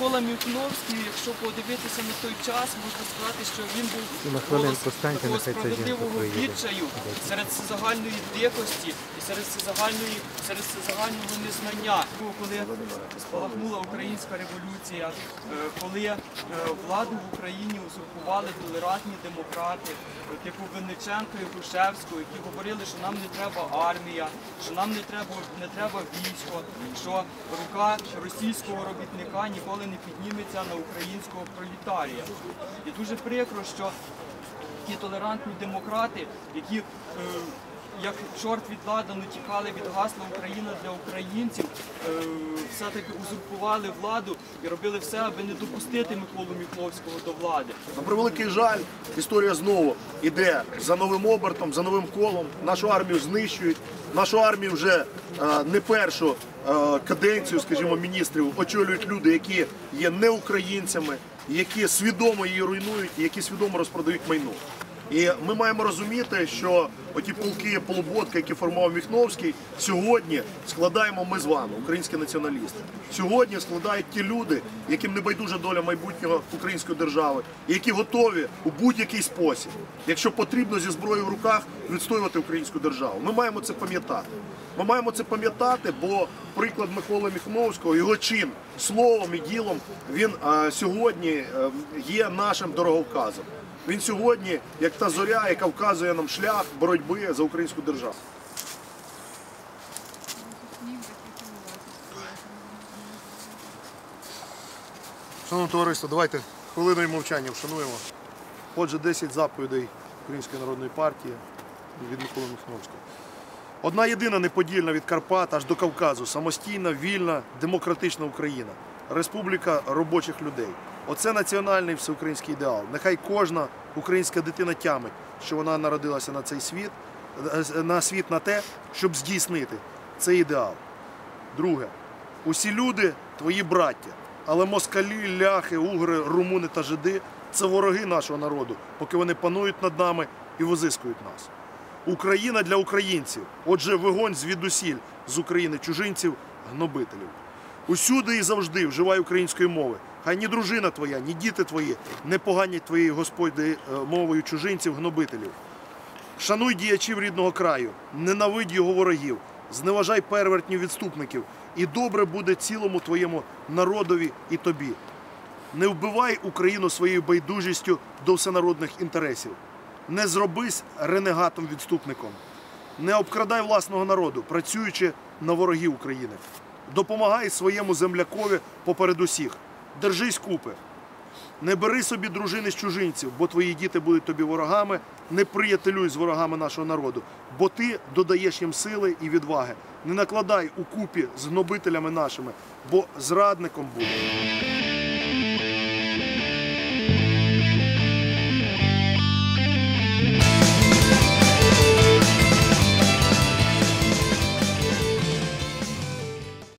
Микола Міхновський, якщо подивитися на той час, можна сказати, що він був голос такого справедливого відчаю серед загальної дикості і серед загальної, серед загального незнання. Коли спалахнула українська революція, е, коли е, владу в Україні узурпували толерантні демократи, типу Винниченка і Грушевського, які говорили, що нам не треба армія, що нам не треба не треба військо, що рука російського робітника ніколи не підніметься на українського пролетарія. І дуже прикро, що ті толерантні демократи, які е, як чорт від ладану тікали від гасла Україна для українців, е, все-таки узурпували владу і робили все, аби не допустити Миколу Міхновського до влади. На превеликий жаль, історія знову йде за новим обертом, за новим колом. Нашу армію знищують. Нашу армію вже е, не першу е, каденцію, скажімо, міністрів очолюють люди, які є не українцями, які свідомо її руйнують, які свідомо розпродають майно. І ми маємо розуміти, що оті полки полуботки, які формував Міхновський, сьогодні складаємо ми з вами, українські націоналісти. Сьогодні складають ті люди, яким не байдужа доля майбутнього української держави, які готові у будь-який спосіб, якщо потрібно зі зброєю в руках, відстоювати українську державу. Ми маємо це пам'ятати. Ми маємо це пам'ятати, бо приклад Миколи Міхновського, його чин словом і ділом, він а, сьогодні е, є нашим дороговказом. Він сьогодні, як та зоря, яка вказує нам шлях боротьби за українську державу. Шановне товариство, давайте хвилиною мовчання вшануємо. Отже, 10 заповідей Української народної партії від Миколи Михновського. Одна єдина неподільна від Карпат аж до Кавказу, самостійна, вільна, демократична Україна, республіка робочих людей. Оце національний всеукраїнський ідеал. Нехай кожна українська дитина тямить, що вона народилася на цей світ, на світ на те, щоб здійснити цей ідеал. Друге, усі люди твої браття, але москалі, ляхи, угри, румуни та жиди це вороги нашого народу, поки вони панують над нами і визискують нас. Україна для українців. Отже, вигонь звідусіль з України чужинців, гнобителів. Усюди і завжди вживай української мови. Хай ні дружина твоя, ні діти твої не поганять твоєю господи е, мовою чужинців, гнобителів. Шануй діячів рідного краю, ненавидь його ворогів, зневажай первертнів відступників, і добре буде цілому твоєму народові і тобі. Не вбивай Україну своєю байдужістю до всенародних інтересів. Не зробись ренегатом відступником. Не обкрадай власного народу, працюючи на ворогів України. Допомагай своєму землякові поперед усіх. Держись купи. Не бери собі дружини з чужинців, бо твої діти будуть тобі ворогами. Не приятелюй з ворогами нашого народу, бо ти додаєш їм сили і відваги. Не накладай у купі з гнобителями нашими, бо зрадником будеш.